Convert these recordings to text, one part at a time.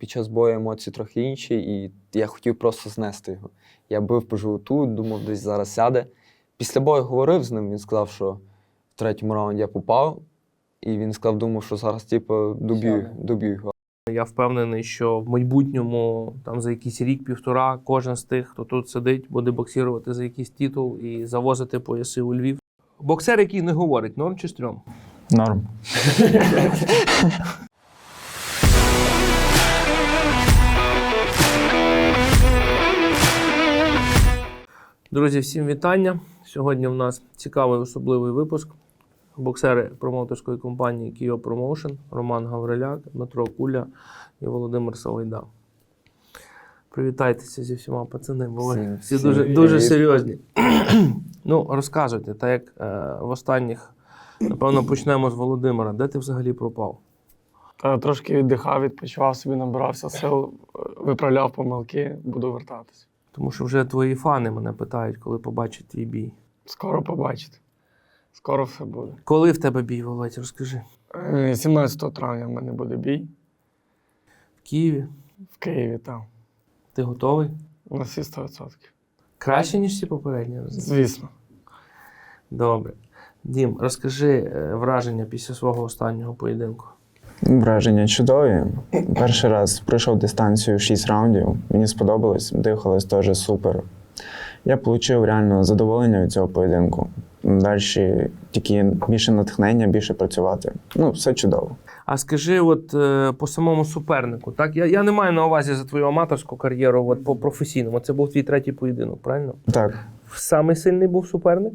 під час бою емоції трохи інші, і я хотів просто знести його. Я бив по животу, думав, десь зараз сяде. Після бою говорив з ним, він сказав, що в третьому раунді я попав, і він сказав, думав, що зараз, типу, доб'ю, доб'ю його. Я впевнений, що в майбутньому, там за якийсь рік-півтора, кожен з тих, хто тут сидить, буде боксірувати за якийсь титул і завозити пояси у Львів. Боксер, який не говорить, норм чи стрьом? Норм. Друзі, всім вітання. Сьогодні в нас цікавий особливий випуск. Боксери промоутерської компанії Kio Promotion, Роман Гавриляк, Дмитро Куля і Володимир Савайда. Привітайтеся зі всіма пацани, бо ви Всім- всі дуже, дуже серйозні. ну, розказуйте, так як е, в останніх, напевно, почнемо з Володимира. Де ти взагалі пропав? Та трошки віддихав, відпочивав собі, набирався сил, е, виправляв помилки, буду вертатись. Тому що вже твої фани мене питають, коли побачать твій бій. Скоро побачите. Скоро все буде. Коли в тебе бій, Володь, розкажи. Е, 17 травня в мене буде бій В Києві? в Києві там. Ти готовий? На всі 100%. Краще, ніж всі попередні? Звісно. Добре. Дім, розкажи е, враження після свого останнього поєдинку. Враження чудові. Перший раз пройшов дистанцію 6 раундів. Мені сподобалось, дихалось теж супер. Я отримав реально задоволення від цього поєдинку. Далі тільки більше натхнення, більше працювати. Ну, все чудово. А скажи, от е, по самому супернику, так? Я, я не маю на увазі за твою аматорську кар'єру, от по професійному. Це був твій третій поєдинок, правильно? Так. Самий сильний був суперник?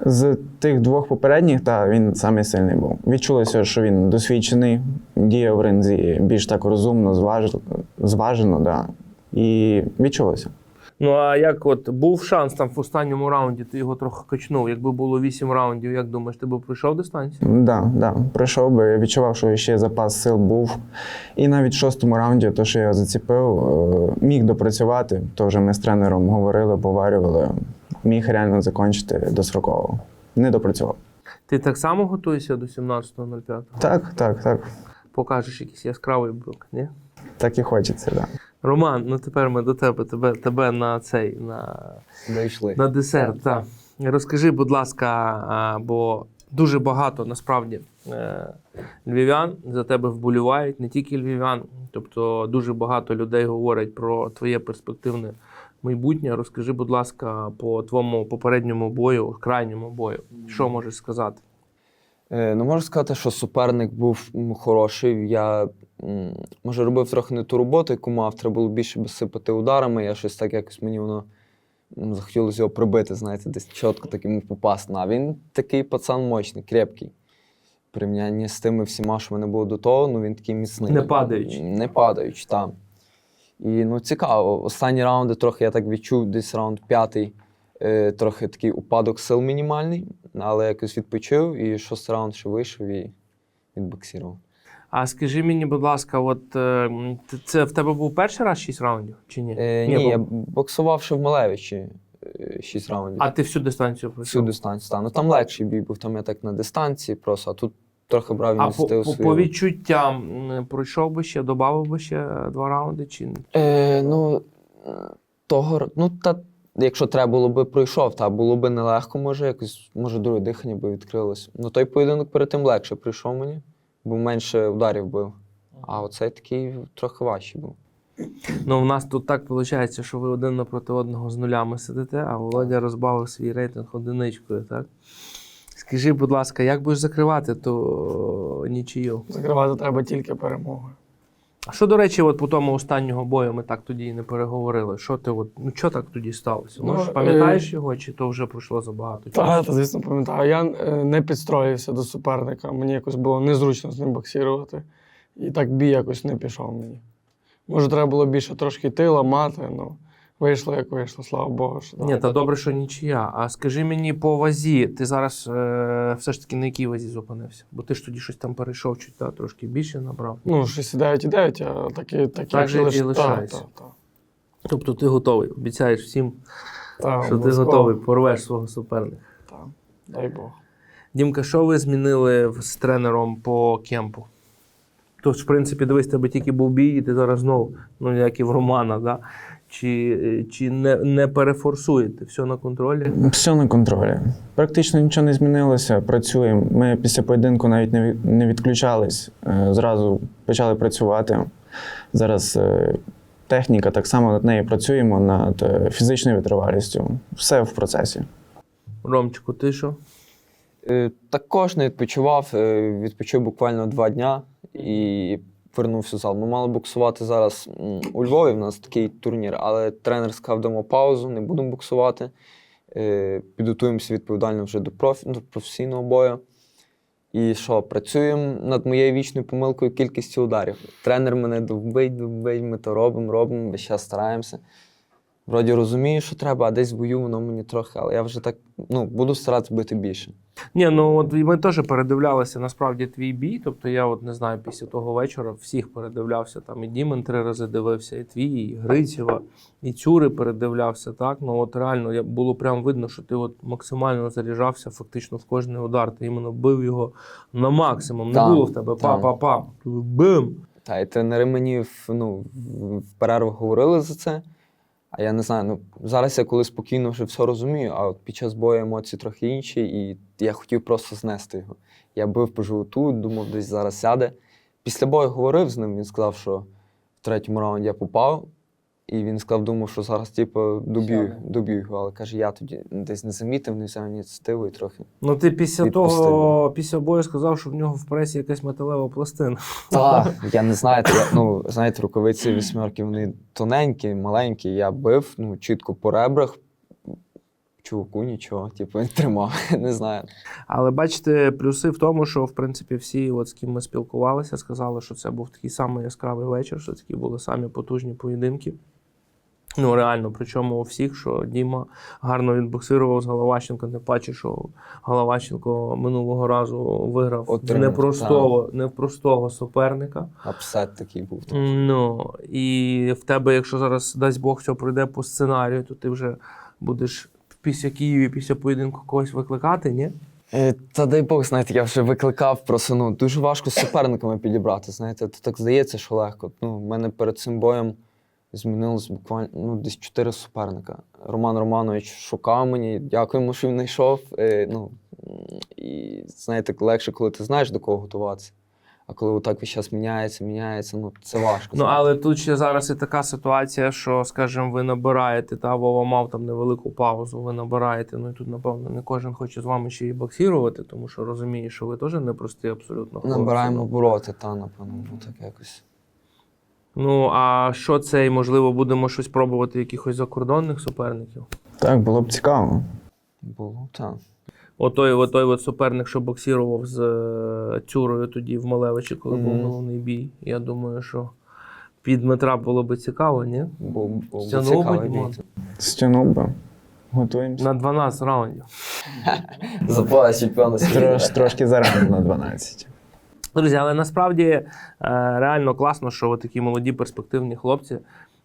З тих двох попередніх, та він самий сильний був. Відчулося, що він досвідчений, діяв в ринзі більш так розумно, зваж... зважено, да. і відчулося. Ну а як от був шанс там в останньому раунді, ти його трохи качнув. Якби було вісім раундів, як думаєш, ти б пройшов дистанцію? Да, да, пройшов би. Я відчував, що ще запас сил був. І навіть в шостому раунді, то, що я його заціпив, е, міг допрацювати. То вже ми з тренером говорили, поварювали. Міг реально закінчити достроково. Не допрацював. Ти так само готуєшся до 17.05? Так, так, так. Покажеш якийсь яскравий блок, ні? Так і хочеться, так. Да. Роман, ну тепер ми до тебе, тебе, тебе на цей на, Дійшли. на десерт. Так. Розкажи, будь ласка, бо дуже багато насправді е, львів'ян за тебе вболівають, не тільки львів'ян. Тобто дуже багато людей говорять про твоє перспективне майбутнє. Розкажи, будь ласка, по твоєму попередньому бою, крайньому бою. Що можеш сказати? Е, Ну, можу сказати, що суперник був хороший. Я може робив трохи не ту роботу, яку мав. Треба було більше сипати ударами. Я щось так якось мені воно захотілося його прибити, знаєте, десь чітко так йому попасти. А він такий пацан мощний, крепкий. В з тими всіма, що в мене було до того, ну він такий міцний. Не падаючий. Не падаючий, так. І ну, цікаво. Останні раунди трохи я так відчув, десь раунд п'ятий, е, трохи такий упадок сил мінімальний, але якось відпочив і шостий раунд ще вийшов і відбоксував. А скажи мені, будь ласка, от е, це в тебе був перший раз 6 раундів? Чи ні? Е, ні, бо- я боксував ще в Малевичі 6 раундів. А ти всю дистанцію пройшов? всю дистанцію став. Ну там легший бій був, там я так на дистанції просто, а тут трохи брав А по, по, відчуттям пройшов би ще, додав би ще два раунди чи? Е, ну, того, ну, та, якщо треба було би пройшов, та було би нелегко, може, якось, може, друге дихання би відкрилось. Ну, той поєдинок перед тим легше прийшов мені, бо менше ударів бив. А оцей такий трохи важчий був. Ну, в нас тут так виходить, що ви один напроти одного з нулями сидите, а Володя розбавив свій рейтинг одиничкою, так? Скажи, будь ласка, як будеш закривати ту нічию? Закривати треба тільки перемогою. А що, до речі, от по тому останнього бою ми так тоді і не переговорили. Що ти от, ну що так тоді сталося? Ну, Може, е, пам'ятаєш його, чи то вже пройшло забагато часу? Так, та, звісно, пам'ятаю. Я е, не підстроївся до суперника. Мені якось було незручно з ним боксірувати. І так бій якось не пішов мені. Може, треба було більше трошки йти, ламати, ну вийшло як вийшло, слава Богу. Що, Ні, та добре, що нічия. А скажи мені по вазі, ти зараз е, все ж таки на якій вазі зупинився? Бо ти ж тоді щось там перейшов, чуть та, трошки більше набрав. Ну, 69,9, а такі, такі Так же і лишається. та, та, Тобто ти готовий, обіцяєш всім, та. Та, що ти готовий, порвеш свого суперника. Та, дай Бог. Дімка, що ви змінили з тренером по кемпу? То ж, в принципі, дивись, тебе тільки був бій, і ти зараз знову, ну як і в Романа, да? Чи, е, чи не, не перефорсуєте все на контролі? Все на контролі. Практично нічого не змінилося. Працюємо. Ми після поєдинку навіть не не відключались. Е, Зразу почали працювати. Зараз е, техніка, так само над нею працюємо, над фізичною витривалістю. Все в процесі. Ромчику, ти що? Також не відпочивав. Відпочив буквально два дня і вернувся в зал. Ми мали боксувати зараз у Львові. В нас такий турнір, але тренер сказав, дамо паузу, не будемо боксувати. Е, Підготуємося відповідально вже до, профі... до професійного бою. І що, працюємо над моєю вічною помилкою кількістю ударів. Тренер мене довбить, довбить, ми то робимо, робимо, весь час стараємося. Вроді розумію, що треба, а десь в бою воно мені трохи, але я вже так ну, буду старатися бити більше. Ні, ну от ми теж передивлялися насправді твій бій. Тобто я от не знаю, після того вечора всіх передивлявся. Там і Дімен три рази дивився, і твій, і Грицєва, і Цюри передивлявся. Так, ну от реально було прям видно, що ти от максимально заряджався фактично в кожний удар. Ти іменно бив його на максимум. Не Так, було в тебе па-па-па. Бим! Та і тренери мені в, ну, в- в перервах говорили за це. А я не знаю, ну зараз я коли спокійно вже все розумію, а от під час бою емоції трохи інші, і я хотів просто знести його. Я бив по животу, думав, десь зараз сяде. Після бою говорив з ним, він сказав, що в третьому раунді я попав, і він сказав, думав, що зараз, типу, доб'ю, доб'ю його. Але каже, я тоді десь не замітив, не взяв ініціативу і трохи. Ну ти після Відпустив. того, після бою сказав, що в нього в пресі якась металева пластина. Так, я не знаю, я, ну, знаєте, рукавиці вісьмерки, вони тоненькі, маленькі. Я бив ну, чітко по ребрах. Чуваку нічого, типу, тримав, не знаю. Але бачите, плюси в тому, що в принципі всі, от з ким ми спілкувалися, сказали, що це був такий самий яскравий вечір, що такі були самі потужні поєдинки. Ну, реально, причому у всіх, що Діма гарно відбоксирував з Головащенко, не паче, що Головащенко минулого разу виграв Отримав, непростого, непростого суперника. Апсет такий був. Ну, і в тебе, якщо зараз дасть Бог, все пройде по сценарію, то ти вже будеш після Києві, після поєдинку когось викликати, ні? Е, Та дай Бог, знаєте, я вже викликав, просто ну, дуже важко з суперниками підібрати. Знаєте, то так здається, що легко. Ну, в мене перед цим боєм змінилось буквально ну, десь чотири суперника. Роман Романович шукав мені, дякуємо, що він знайшов. Е, ну, і знаєте, легше, коли ти знаєш, до кого готуватися. А коли отак весь час міняється, міняється, ну це важко. Ну, але тут ще зараз і така ситуація, що, скажімо, ви набираєте, та Вова мав там невелику паузу, ви набираєте. Ну і тут, напевно, не кожен хоче з вами ще і боксірувати, тому що розуміє, що ви теж непрості абсолютно. хлопці. Набираємо обороти, та, напевно, ну так якось. Ну, а що це, і можливо, будемо щось пробувати, якихось закордонних суперників? Так, було б цікаво. Було, так. Отой, отой от суперник, що боксірував з е, Цюрою тоді в Малевичі, коли був Мгм. головний бій. Я думаю, що під Дмитра було би цікаво, ні? Був, був Стягнув би Дімон? Стягнув би. Готуємося. На 12 раундів. Запала чемпіона Трош, трошки зарано на 12. Друзі, але насправді е, реально класно, що такі молоді перспективні хлопці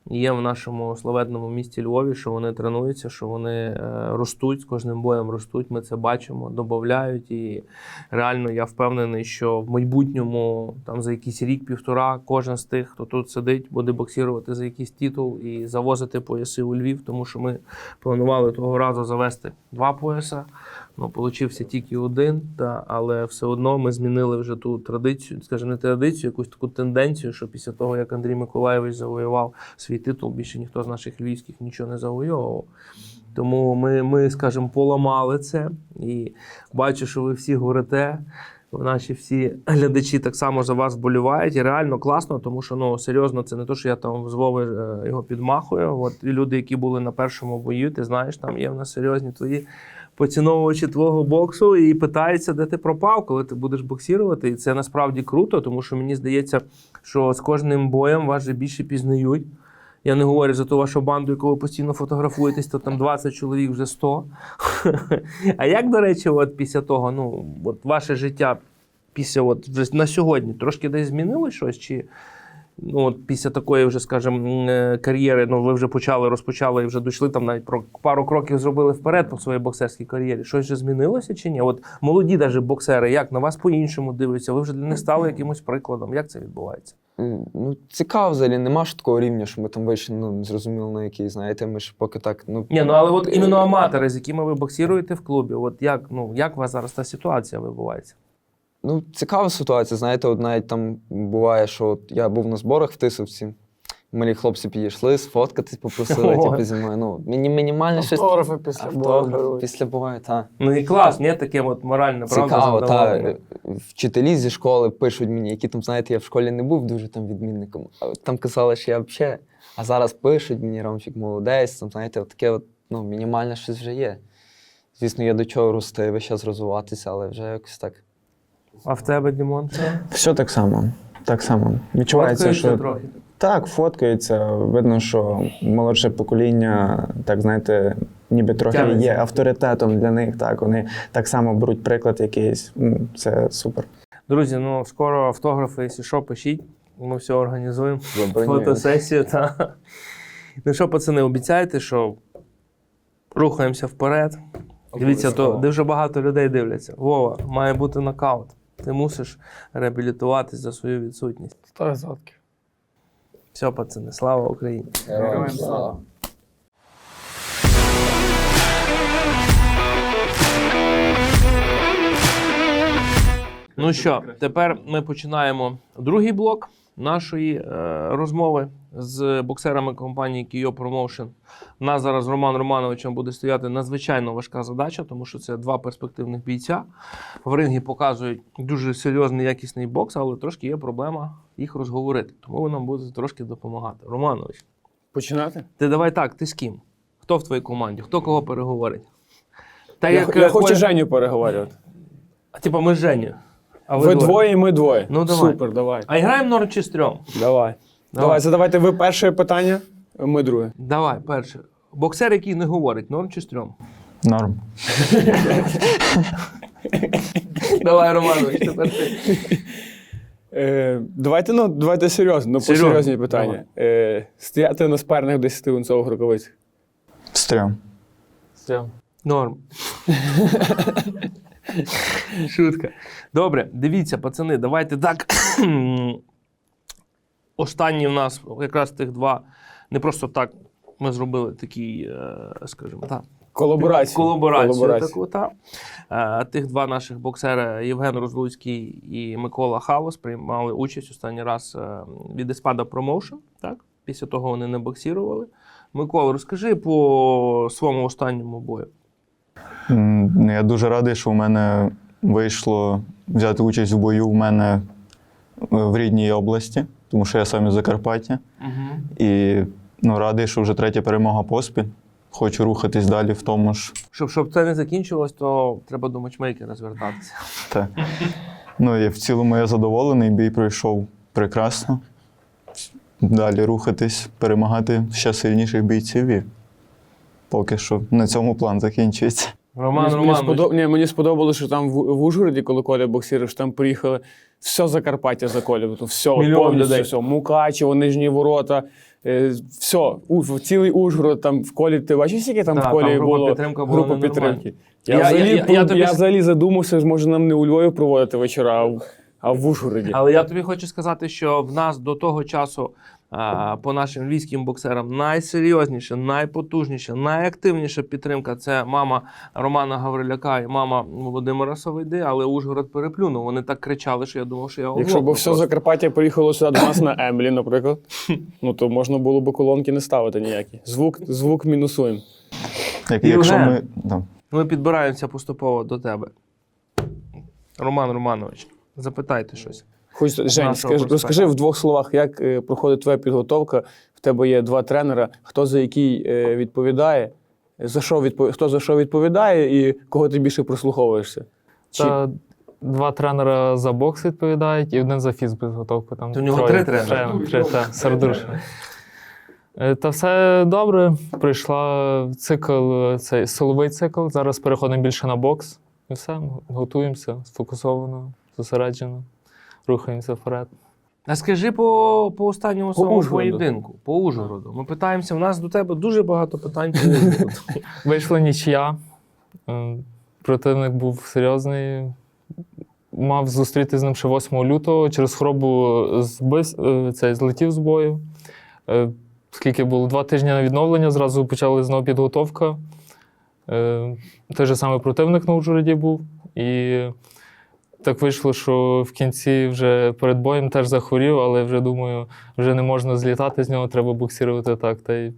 є в нашому славетному місті Львові, що вони тренуються, що вони е, ростуть з кожним боєм ростуть. Ми це бачимо, додають. І реально я впевнений, що в майбутньому, там за якийсь рік-півтора, кожен з тих, хто тут сидить, буде боксірувати за якийсь титул і завозити пояси у Львів, тому що ми планували того разу завести два пояса. Ну, получився тільки один, та, але все одно ми змінили вже ту традицію, скажімо, не традицію, якусь таку тенденцію, що після того, як Андрій Миколаєвич завоював свій титул, більше ніхто з наших львівських нічого не завойовував. Тому ми, ми скажімо, поламали це і бачу, що ви всі говорите. Наші всі глядачі так само за вас вболівають. І реально класно, тому що ну серйозно, це не то, що я там з Вови е, його підмахую. От і люди, які були на першому бою, ти знаєш, там є в нас серйозні твої поціновувачі твого боксу і питаються, де ти пропав, коли ти будеш боксірувати. І це насправді круто, тому що мені здається, що з кожним боєм вас вже більше пізнають. Я не говорю за ту вашу банду, яку ви постійно фотографуєтесь, то там 20 чоловік, вже 100. А як, до речі, от після того, ну, от ваше життя після от на сьогодні трошки десь змінилось щось? Чи, Ну, от після такої вже, скажімо, е, кар'єри, ну ви вже почали, розпочали і вже дійшли там навіть про пару кроків зробили вперед по своїй боксерській кар'єрі. Щось вже змінилося чи ні? От молоді навіть боксери, як на вас по-іншому дивляться? Ви вже для них стали якимось прикладом. Як це відбувається? Ну, цікаво взагалі, нема ж такого рівня, що ми там вийшли, ну, не зрозуміло на який, знаєте, ми ж поки так, ну, Ні, ну але от іменно аматори, з якими ви боксіруєте в клубі, от як, ну, як у вас зараз та ситуація відбувається? Ну, цікава ситуація. Знаєте, от навіть там буває, що от я був на зборах в Тисовці. Малі хлопці підійшли, сфоткатись, попросили, Ой. типу, зі мною. Ну, міні- мінімальне щось. Автографи після бою Автограф після буває, так. Ну і клас, ні, таке от моральне, правда? Цікаво, та задоволення? вчителі зі школи пишуть мені, які там, знаєте, я в школі не був дуже там відмінником. А от там казали, що я взагалі. А зараз пишуть мені Ромчик молодець, там, знаєте, от таке от, ну, мінімальне щось вже є. Звісно, є до чого рости, весь час розвиватися, але вже якось так. А в тебе, Дімон, що? Все так само. Так само. Відчувається, Фоткаєшся що трохи. так, фоткається. Видно, що молодше покоління, так знаєте, ніби трохи Тягнеться. є авторитетом для них. Так, вони так само беруть приклад якийсь. Це супер. Друзі, ну скоро автографи, якщо що, пишіть. Ми все організуємо. Фотосесію. Та. Ну що, пацани, обіцяєте, що рухаємося вперед. Дивіться, то дуже багато людей дивляться. Вова, має бути нокаут. Ти мусиш реабілітуватись за свою відсутність. 100%. Все, пацани, слава Україні! Героям слава. Ну що, тепер ми починаємо другий блок нашої е, розмови з боксерами компанії Кио Promotion. У нас зараз з Романом Романовичем буде стояти надзвичайно важка задача, тому що це два перспективних бійця. В рингі показують дуже серйозний якісний бокс, але трошки є проблема їх розговорити. Тому ви нам будете трошки допомагати. Романович, Починати? ти давай так, ти з ким? Хто в твоїй команді? Хто кого переговорить? Та Я, я е, хочу Женю переговорювати. А, Типа ми з Женю. А Ви двоє, і ми двоє. Ну, давай. Супер, давай. А граємо норм чи стрьом? Давай. Давай, задавайте ви перше питання, ми друге. Давай, перше. Боксер, який не говорить, норм чи стрьом? Норм. Давай, Романович, тепер ти. Е, давайте, ну, давайте серйозно, ну, Серйозно, посерйозні питання. Е, стояти на спарних 10 унцових рукавиць. Стрьом. Норм. Шутка. Добре, дивіться, пацани, давайте так. Останні в нас якраз тих два. Не просто так ми зробили такий, е, скажімо так, Колаборація. Колаборацію Колаборація. таку, та. Е, Тих два наших боксери Євген Розлуцький і Микола Халос приймали участь останній раз е, від Еспада Промоушен. Так? Після того вони не боксірували. Микола, розкажи по своєму останньому бою. Я дуже радий, що у мене вийшло взяти участь у бою в мене е, в рідній області, тому що я сам із Закарпаття. Угу. І ну, радий, що вже третя перемога поспіль. Хочу рухатись далі в тому ж. Щоб, щоб це не закінчилось, то треба до матчмейкера звертатися. Та. Ну, і в цілому я задоволений, бій пройшов прекрасно. Далі рухатись, перемагати ще сильніших бійців. Поки що на цьому план закінчується. Роман мені, мені, Романович. сподоб... Ні, мені сподобалося, що там в, в Ужгороді, коли Коля боксіруєш, там приїхали все Закарпаття за Колю. Тобто все, Мільйон повністю людей. все. Мукачево, Нижні Ворота, е, все, у, цілий Ужгород, там в колі. Ти бачиш, скільки там Так, в там колі група було підтримка була група ненормальна. підтримки. Я, Я- взагалі, я- я- я тобі я взагалі задумався, може нам не у Львові проводити вечора, а в, а в Ужгороді. Але я тобі хочу сказати, що в нас до того часу по нашим львівським боксерам найсерйозніша, найпотужніша, найактивніша підтримка це мама Романа Гавриляка і мама Володимира Совойди, але Ужгород переплюнув. Вони так кричали, що я думав, що я Якщо б все. Закарпаття приїхало сюди до нас на Емлі, наприклад, ну то можна було б колонки не ставити ніякі. Звук, звук мінусуємо. Євген. якщо ми, да. Ми підбираємося поступово до тебе. Роман Романович, запитайте щось. Хоч Жень, нашого скажи, розкажи в двох словах, як е, проходить твоя підготовка. В тебе є два тренера. Хто за який е, відповідає, за що відпо... хто за що відповідає, і кого ти більше прислуховуєшся? Чи... Та два тренера за бокс відповідають і один за фізпідготовку. Там в нього троє. три тренера? Три, три та, сердушно. Е, Та все добре. Прийшла цикл, е, цей силовий цикл. Зараз переходимо більше на бокс. І все, готуємося сфокусовано, зосереджено, рухаємося вперед. А скажи по, по останньому По своєму Ужгороду. поєдинку, по Ужгороду. Ми питаємося, в нас до тебе дуже багато питань по Ужгороду. Вийшла нічия. Е, Противник був серйозний. Мав зустріти з ним ще 8 лютого. Через хворобу збис, е, цей, злетів з бою. Е, Скільки було два тижні на відновлення, зразу почали знову підготовка. Той же самий противник на Ужгороді був. І так вийшло, що в кінці вже перед боєм теж захворів, але вже думаю, вже не можна злітати з нього, треба буксирувати так. Та й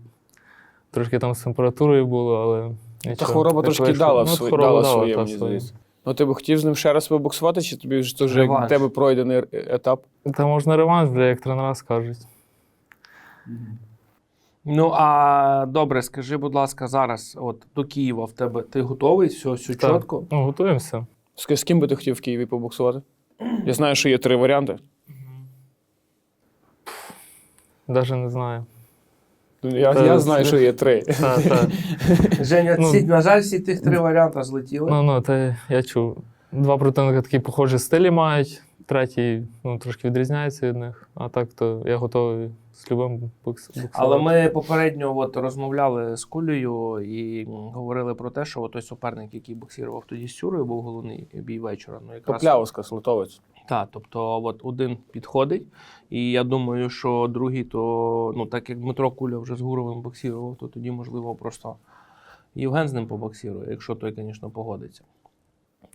трошки там з температурою було, але. Та хвороба трошки вийшло. дала, Ну, свої, хвороба дала дала, своє, та, мені здається. Ну, ти б хотів з ним ще раз побоксувати, чи тобі вже теж як в тебе пройдений е- етап? Та можна реванш, вже як тренера скажуть. Ну а добре, скажи, будь ласка, зараз, от до Києва в тебе ти готовий? Все, все Так. чітко? Ну, готуємося. З, з ким би ти хотів в Києві побоксувати? Я знаю, що є три варіанти. Даже не знаю. Я, Та, я знаю, що є три. Та, та. Женя, Ну. ці, на жаль, всі тих три варіанти злетіли. Ну, ну, та я чув. Два противника такі похожі стилі мають, третій ну, трошки відрізняється від них. А так, то я готовий з любим бокс, боксувати. Але ми попередньо от, розмовляли з Кулею і говорили про те, що той суперник, який боксував тоді з Сюрою, був головний бій вечора. Ну, якраз Поплявська, Слотовець. Так, тобто от один підходить, і я думаю, що другий, то ну так як Дмитро Куля вже з Гуровим боксірував, то тоді, можливо, просто Євген з ним побоксірує, якщо той, звісно, погодиться.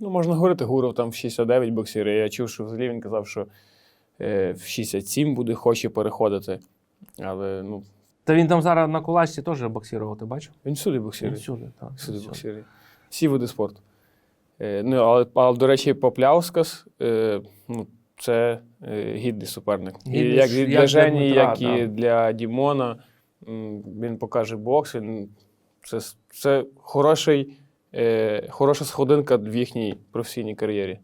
Ну, можна говорити, Гуров там в 69 боксірує. Я чув, що взагалі він казав, що е, в 67 буде, хоче переходити. Але ну, Та він там зараз на кулачці теж боксірував, ти бачив? він всюди Він боксірує. всюди, так. Всюди всюди. боксірує. Всі види спорту. Е, ну, але, але, до речі, Попляускас е, ну, це е, гідний суперник. І Гідний як і для як для Жені, Дмитра, як і да. для Дімона. М, Він покаже бокс. Він, це, це хороший, е, хороша сходинка в їхній професійній кар'єрі.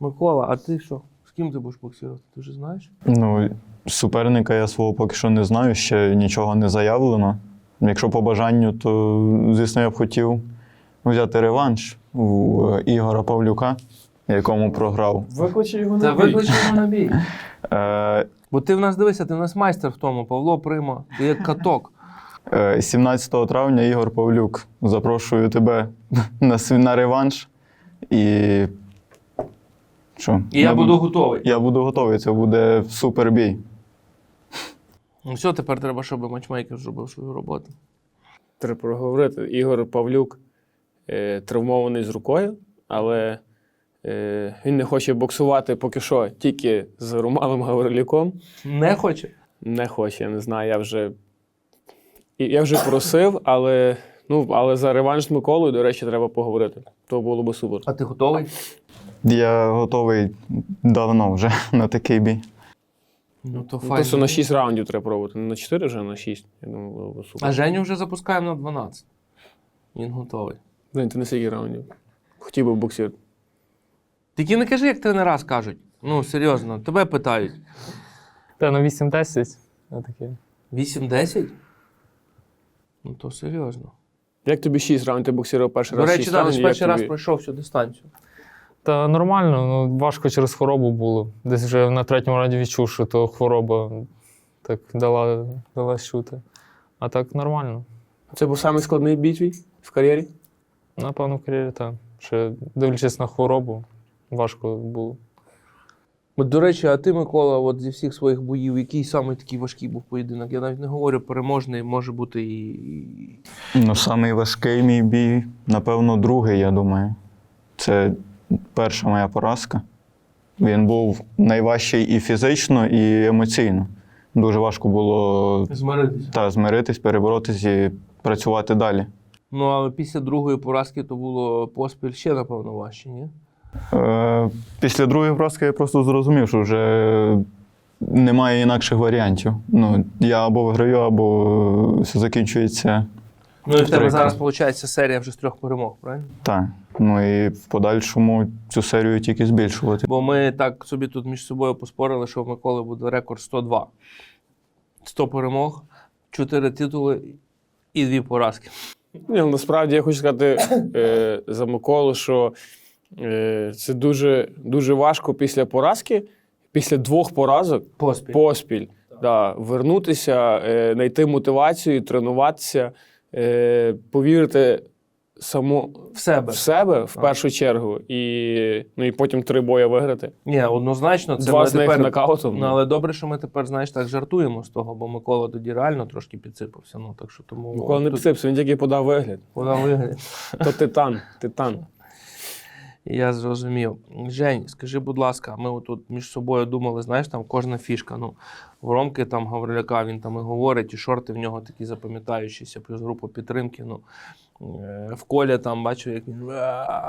Микола, а ти що? З ким ти будеш боксувати? Ти вже знаєш? Ну, суперника я свого поки що не знаю, ще нічого не заявлено. Якщо по бажанню, то, звісно, я б хотів взяти реванш у е, Ігора Павлюка, якому програв. Викличе його Та викличе його на бій. Е, Бо ти в нас дивися, ти в нас майстер в тому, Павло Прима, ти як каток. Е, 17 травня Ігор Павлюк. Запрошую тебе на, на реванш. І. Що? І я Ми- буду готовий. Я буду готовий, це буде супербій. Ну все, тепер треба, щоб матчмейкер зробив свою роботу. Треба проговорити. Ігор Павлюк е, травмований з рукою, але е, він не хоче боксувати поки що тільки з Романом Гаврилюком. Не хоче. Не хоче, я не знаю. Я вже, і- я вже просив, але, ну, але за реванш з Миколою, до речі, треба поговорити. То було би супер. А ти готовий? Я готовий давно вже на такий бій. Ну то Ну, файно. Просто на 6 раундів треба пробувати. Не на 4 вже, а на 6. Я думаю, було би супер. А Женю вже запускаємо на 12. Він готовий. Блин, ти на скільки раундів? Хотів би боксір. Тільки не кажи, як тренера скажуть. Ну, серйозно, тебе питають. Та на 8-10. Отаке. 8-10? Ну то серйозно. Як тобі 6 раундів? Ти боксував перший До раз речі, 6 да, ти раундів? ж перший як раз пройшов всю дистанцію. Та нормально, ну важко через хворобу було. Десь вже на третьому раді відчув, що то хвороба так дала, дала чути. А так нормально. Це був самий складний бій твій в кар'єрі? Напевно, в кар'єрі так. Ще дивлячись на хворобу, важко було. От, до речі, а ти, Микола, от зі всіх своїх боїв, який самий такий важкий був поєдинок? Я навіть не говорю, переможний може бути і. Ну, самий важкий мій бій, напевно, другий, я думаю. Це перша моя поразка. Він був найважчий і фізично, і емоційно. Дуже важко було Змиритися. та, змиритись, переборотись і працювати далі. Ну, але після другої поразки то було поспіль ще, напевно, важче, ні? Е, після другої поразки я просто зрозумів, що вже немає інакших варіантів. Ну, я або виграю, або все закінчується Ну і в тебе зараз виходить серія вже з трьох перемог, правильно? так. Ну і в подальшому цю серію тільки збільшувати. Бо ми так собі тут між собою поспорили, що в Миколи буде рекорд 102. 100 перемог, 4 титули і 2 поразки. Ні, ну, насправді я хочу сказати е, за Миколу, що е, це дуже, дуже важко після поразки після двох поразок Поспіль. поспіль да, вернутися, е, знайти мотивацію, тренуватися, е, повірити само В себе. в себе в першу чергу, і, ну, і потім три бої виграти. Ні, однозначно, це Два з них тепер... нокаутом. Ну, але добре, що ми тепер, знаєш, так жартуємо з того, бо Микола тоді реально трошки підсипався. Ну, так що тому... Микола не тут підсипся, він тільки подав вигляд. Вона вигляд. То титан, титан. Я зрозумів. Жень, скажи, будь ласка, ми тут між собою думали, знаєш, там кожна фішка. Ну, в Ромки там Гавриляка, він там і говорить, і шорти в нього такі запам'ятаючіся, плюс група підтримки. Ну, е, в колі там бачу, як він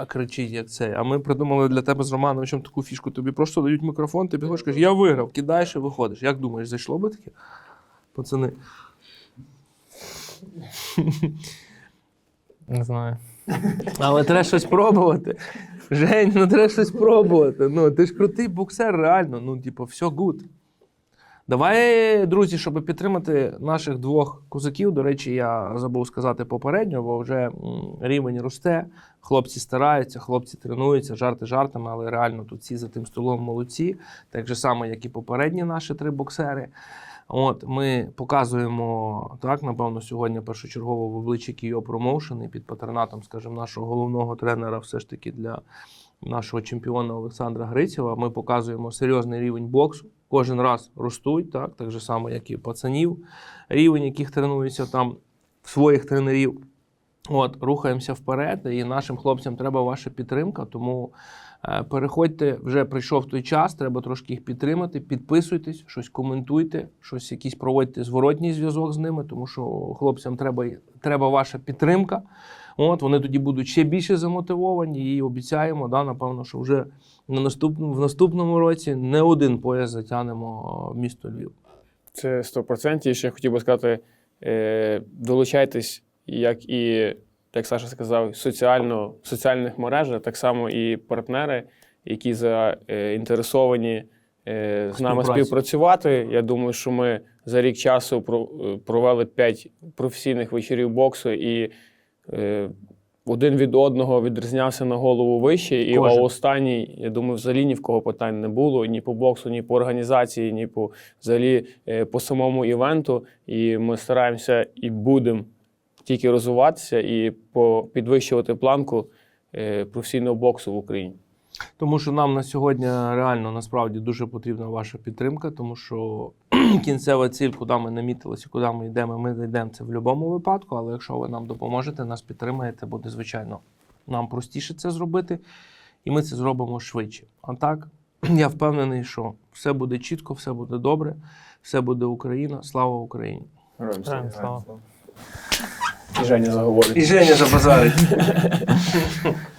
кричить, як це. А ми придумали для тебе з Романовичем таку фішку. Тобі просто дають мікрофон, ти підходиш, кажеш, я виграв, кидаєш і виходиш. Як думаєш, зайшло би таке? Пацани. Не знаю. Але треба щось пробувати. Жень, ну треба щось пробувати. Ну, ти ж крутий боксер, реально. Ну, типу, все гуд. Давай, друзі, щоб підтримати наших двох козаків. До речі, я забув сказати попередньо, бо вже рівень росте. Хлопці стараються, хлопці тренуються, жарти жартами, але реально тут всі за тим столом молодці. Так же само, як і попередні наші три боксери. От ми показуємо так, напевно, сьогодні першочергово в обличчі Промоушен і під патронатом, скажімо, нашого головного тренера, все ж таки для нашого чемпіона Олександра Грицєва. Ми показуємо серйозний рівень боксу. Кожен раз ростуть, так, так же само, як і пацанів, рівень, яких тренуються там своїх тренерів. От, рухаємося вперед, і нашим хлопцям треба ваша підтримка. Тому переходьте, вже прийшов той час, треба трошки їх підтримати. Підписуйтесь, щось коментуйте, щось якийсь проводьте зворотній зв'язок з ними, тому що хлопцям треба, треба ваша підтримка. От вони тоді будуть ще більше замотивовані і обіцяємо, да, напевно, що вже на наступному, в наступному році не один пояс затягнемо в місто Львів. Це 100%. І ще хотів би сказати: е, долучайтесь, як і, як Саша сказав, соціально, в соціальних мережах, так само і партнери, які заінтересовані е, з нами співпрацювати. Я думаю, що ми за рік часу е, провели 5 професійних вечорів боксу і. Е, один від одного відрізнявся на голову вище, і Кожен. останній, я думаю, взагалі ні в кого питань не було ні по боксу, ні по організації, ні по взагалі е, по самому івенту. І ми стараємося і будемо тільки розвиватися і по- підвищувати планку е, професійного боксу в Україні. Тому що нам на сьогодні реально насправді дуже потрібна ваша підтримка, тому що кінцева ціль, куди ми намітилися, куди ми йдемо, ми йдемо це в будь-якому випадку. Але якщо ви нам допоможете, нас підтримаєте, буде звичайно нам простіше це зробити, і ми це зробимо швидше. А так, я впевнений, що все буде чітко, все буде добре, все буде Україна. Слава Україні! Героям слава. І Женя заговорить. І Женя забазарить.